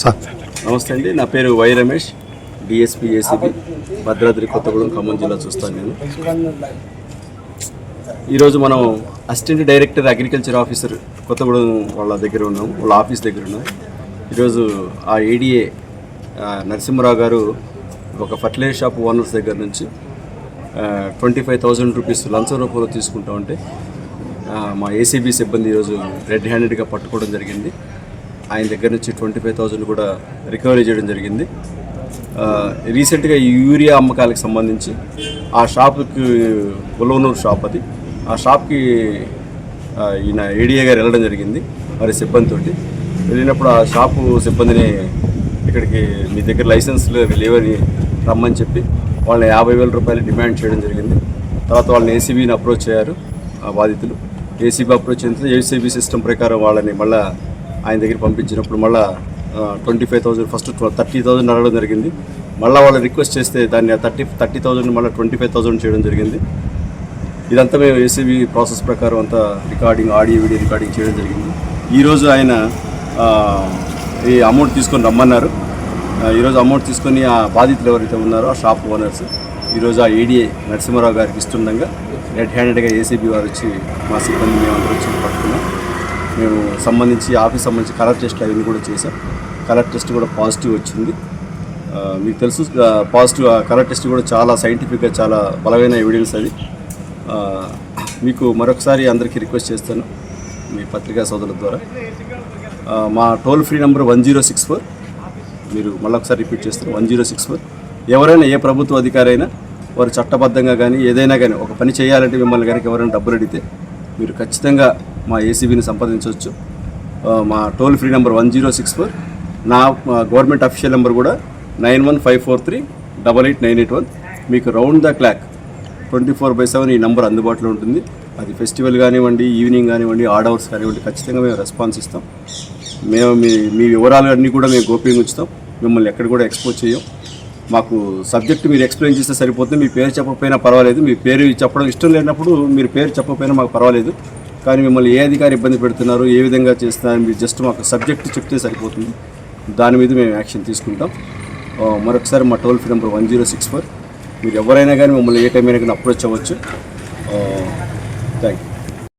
Sir. నమస్తే అండి. నా పేరు Y Ramesh. DSP ACB Bhadradri Kothagudem Khammam జిల్లా చూస్తాను నేను. ఈరోజు మనం assistant director agriculture officer Kothagudem వాళ్ళ దగ్గర ఉన్నాం. వాళ్ళ ఆఫీస్ దగ్గర ఉన్నాం. ఈరోజు ఆ ఏడిఏ నరసింహరావు గారు ఒక ఫర్టిలైజర్ షాప్ ఓనర్స్ దగ్గర నుంచి ట్వంటీ ఫైవ్ థౌజండ్ రూపీస్ లంచం రూపంలో తీసుకుంటా ఉంటే మా ఏసీబీ సిబ్బంది ఈరోజు రెడ్ హ్యాండెడ్గా పట్టుకోవడం జరిగింది. ఆయన దగ్గర నుంచి ట్వంటీ ఫైవ్ థౌజండ్ కూడా రికవరీ చేయడం జరిగింది. రీసెంట్గా ఈ యూరియా అమ్మకాలకు సంబంధించి ఆ షాప్కి ఉలవనూరు షాప్ అది. ఆ షాప్కి ఈయన ఏడిఏ గారు వెళ్ళడం జరిగింది మరి సిబ్బందితోటి. వెళ్ళినప్పుడు ఆ షాపు సిబ్బందిని ఇక్కడికి మీ దగ్గర లైసెన్స్లు లేవని రమ్మని చెప్పి వాళ్ళని యాభై వేల రూపాయలు డిమాండ్ చేయడం జరిగింది. తర్వాత వాళ్ళని ఏసీబీని అప్రోచ్ అయ్యారు ఆ బాధితులు. ఏసీబీ అప్రోచ్ అయిన ఏసీబీ సిస్టమ్ ప్రకారం వాళ్ళని మళ్ళీ ఆయన దగ్గర పంపించినప్పుడు మళ్ళీ twenty five thousand first thirty thousand అడగడం జరిగింది. మళ్ళీ వాళ్ళు రిక్వెస్ట్ చేస్తే దాన్ని థర్టీ థర్టీ థౌసండ్ మళ్ళీ ట్వంటీ ఫైవ్ థౌసండ్ చేయడం జరిగింది. ఇదంతా మేము ఏసీబీ ప్రాసెస్ ప్రకారం అంతా రికార్డింగ్ ఆడియో వీడియో రికార్డింగ్ చేయడం జరిగింది. ఈరోజు ఆయన ఈ అమౌంట్ తీసుకొని రమ్మన్నారు. ఈరోజు అమౌంట్ తీసుకొని ఆ బాధితులు ఎవరైతే ఉన్నారో ఆ షాప్ ఓనర్స్ ఈరోజు ఆ ఏడీఏ నరసింహారావు గారికి ఇస్తుండగా రెడ్ హ్యాండెడ్గా ఏసీబీ వారు వచ్చి మా సిబ్బంది మేము అందరూ వచ్చి పట్టుకున్నాం. మేము సంబంధించి ఆఫీస్ సంబంధించి కలర్ టెస్ట్ అవన్నీ కూడా చేసాం కలర్ టెస్ట్ కూడా పాజిటివ్ వచ్చింది. మీకు తెలుసు పాజిటివ్ కలర్ టెస్ట్ కూడా చాలా సైంటిఫిక్గా చాలా బలమైన ఎవిడెన్స్ అది. మీకు మరొకసారి అందరికీ రిక్వెస్ట్ చేస్తాను మీ పత్రికా సోదరుల ద్వారా. మా toll free number one zero six four. మీరు మళ్ళీ ఒకసారి రిపీట్ చేస్తారు వన్ జీరో సిక్స్ ఫోర్. ఎవరైనా ఏ ప్రభుత్వ అధికారి అయినా వారు చట్టబద్ధంగా కానీ ఏదైనా కానీ ఒక పని చేయాలంటే మిమ్మల్ని కనుక ఎవరైనా డబ్బులు అడిగితే మీరు ఖచ్చితంగా మా ఏసీబీని సంప్రదించవచ్చు. మా toll free number one zero six four. నా గవర్నమెంట్ అఫీషియల్ నెంబర్ కూడా nine one five four three double eight nine eight one. మీకు round the clock twenty four by seven ఈ నెంబర్ అందుబాటులో ఉంటుంది. అది ఫెస్టివల్ కానివ్వండి ఈవినింగ్ కానివ్వండి ఆడ్ అవర్స్ కానివ్వండి ఖచ్చితంగా మేము రెస్పాన్స్ ఇస్తాం. మేము మీ మీ వివరాలు అన్నీ కూడా మేము గోప్యంగా ఉంచుతాం. మిమ్మల్ని ఎక్కడ కూడా ఎక్స్పోజ్ చేయం మాకు సబ్జెక్ట్ మీరు ఎక్స్ప్లెయిన్ చేస్తే సరిపోతుంది. మీ పేరు చెప్పకపోయినా పర్వాలేదు. మీ పేరు చెప్పడం ఇష్టం లేనప్పుడు మీరు పేరు చెప్పకపోయినా మాకు పర్వాలేదు. కానీ మిమ్మల్ని ఏ అధికారి ఇబ్బంది పెడుతున్నారు ఏ విధంగా చేస్తున్నారు మీరు జస్ట్ మాకు సబ్జెక్ట్ చెప్తే సరిపోతుంది. దాని మీద మేము యాక్షన్ తీసుకుంటాం. మరొకసారి మా toll free number one zero six four. మీరు ఎవరైనా కానీ మమ్మల్ని ఏ టైం అయినా కానీ అప్రోచ్ అవ్వచ్చు. Thank you